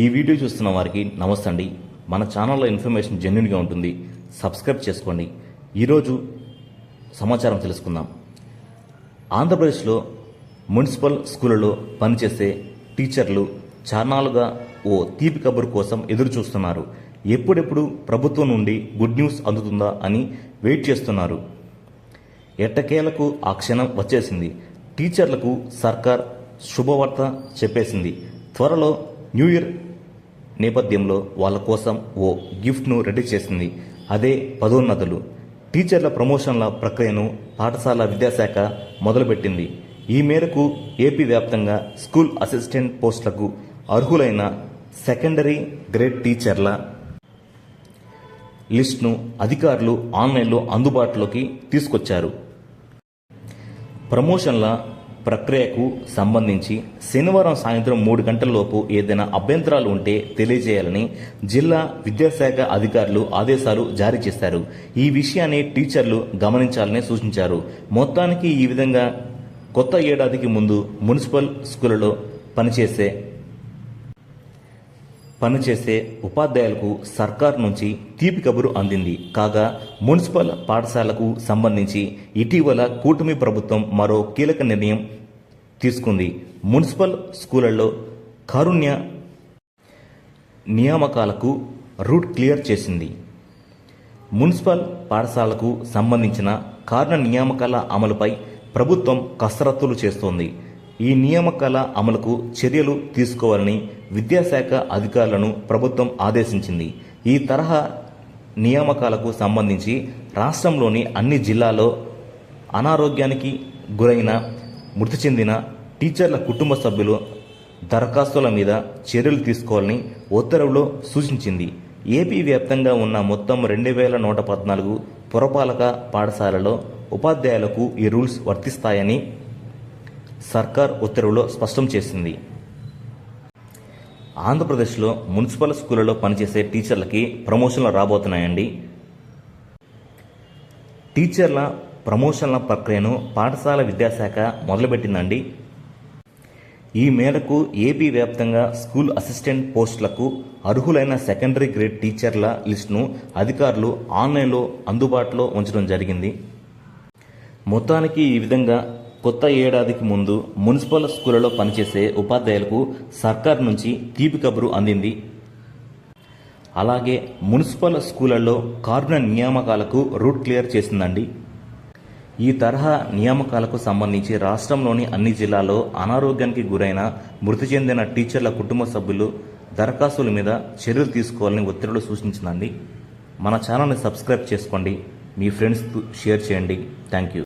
ఈ వీడియో చూస్తున్న వారికి నమస్తే అండి మన ఛానల్లో ఇన్ఫర్మేషన్ జెన్యున్గా ఉంటుంది. సబ్స్క్రైబ్ చేసుకోండి. ఈరోజు సమాచారం తెలుసుకుందాం. ఆంధ్రప్రదేశ్లో మున్సిపల్ స్కూళ్ళలో పనిచేసే టీచర్లు చార్నాలుగా ఓ తీపి కబురు కోసం ఎదురు చూస్తున్నారు ఎప్పుడెప్పుడు ప్రభుత్వం నుండి గుడ్ న్యూస్ అందుతుందా అని వెయిట్ చేస్తున్నారు. ఎట్టకేలకు ఆ క్షణం వచ్చేసింది. టీచర్లకు సర్కార్ శుభవార్త చెప్పేసింది. త్వరలో న్యూ ఇయర్ నేపథ్యంలో వాళ్ళ కోసం ఓ గిఫ్ట్ను రెడీ చేసింది. అదే పదోన్నతులు. టీచర్ల ప్రమోషన్ల ప్రక్రియను పాఠశాల విద్యాశాఖ మొదలుపెట్టింది. ఈ మేరకు ఏపీ వ్యాప్తంగా స్కూల్ అసిస్టెంట్ పోస్టులకు అర్హులైన సెకండరీ గ్రేడ్ టీచర్ల లిస్టును అధికారులు ఆన్లైన్లో అందుబాటులోకి తీసుకొచ్చారు. ప్రమోషన్ల ప్రక్రియకు సంబంధించి శనివారం సాయంత్రం మూడు గంటలలోపు ఏదైనా అభ్యంతరాలు ఉంటే తెలియజేయాలని జిల్లా విద్యాశాఖ అధికారులు ఆదేశాలు జారీ చేశారు. ఈ విషయాన్ని టీచర్లు గమనించాలని సూచించారు. మొత్తానికి ఈ విధంగా కొత్త ఏడాదికి ముందు మున్సిపల్ స్కూళ్ళలో పనిచేసే పనిచేసే ఉపాధ్యాయులకు సర్కార్ నుంచి తీపి కబురు అందింది. కాగా మున్సిపల్ పాఠశాలకు సంబంధించి ఇటీవల కూటమి ప్రభుత్వం మరో కీలక నిర్ణయం తీసుకుంది. మున్సిపల్ స్కూళ్ళలో కారుణ్య నియామకాలకు రూట్ క్లియర్ చేసింది. మున్సిపల్ పాఠశాలకు సంబంధించిన కారణ నియామకాల అమలుపై ప్రభుత్వం కసరత్తులు చేస్తోంది. ఈ నియామకాల అమలుకు చర్యలు తీసుకోవాలని విద్యాశాఖ అధికారులను ప్రభుత్వం ఆదేశించింది. ఈ తరహా నియామకాలకు సంబంధించి రాష్ట్రంలోని అన్ని జిల్లాల్లో అనారోగ్యానికి గురైన మృతి చెందిన టీచర్ల కుటుంబ సభ్యులు దరఖాస్తుల మీద చర్యలు తీసుకోవాలని ఉత్తర్వులో సూచించింది. ఏపీ వ్యాప్తంగా ఉన్న మొత్తం రెండు వేల నూట పద్నాలుగు పురపాలక పాఠశాలలో ఉపాధ్యాయులకు ఈ రూల్స్ వర్తిస్తాయని సర్కార్ ఉత్తర్వులో స్పష్టం చేసింది. ఆంధ్రప్రదేశ్లో మున్సిపల్ స్కూళ్ళలో పనిచేసే టీచర్లకి ప్రమోషన్లు రాబోతున్నాయండి. టీచర్ల ప్రమోషన్ల ప్రక్రియను పాఠశాల విద్యాశాఖ మొదలుపెట్టిందండి. ఈ మేరకు ఏపీ వ్యాప్తంగా స్కూల్ అసిస్టెంట్ పోస్టులకు అర్హులైన సెకండరీ గ్రేడ్ టీచర్ల లిస్టును అధికారులు ఆన్లైన్లో అందుబాటులో ఉంచడం జరిగింది. మొత్తానికి ఈ విధంగా కొత్త ఏడాదికి ముందు మున్సిపల్ స్కూళ్ళలో పనిచేసే ఉపాధ్యాయులకు సర్కార్ నుంచి తీపి కబురు అందింది. అలాగే మున్సిపల్ స్కూళ్ళలో కార్మిక నియామకాలకు రూట్ క్లియర్ చేసిందండి. ఈ తరహా నియామకాలకు సంబంధించి రాష్ట్రంలోని అన్ని జిల్లాల్లో అనారోగ్యానికి గురైన మృతి చెందిన టీచర్ల కుటుంబ సభ్యులు దరఖాస్తుల మీద చర్యలు తీసుకోవాలని ఒత్తిడిలో సూచించిందండి. మన ఛానల్ని సబ్స్క్రైబ్ చేసుకోండి. మీ ఫ్రెండ్స్కు షేర్ చేయండి. Thank you.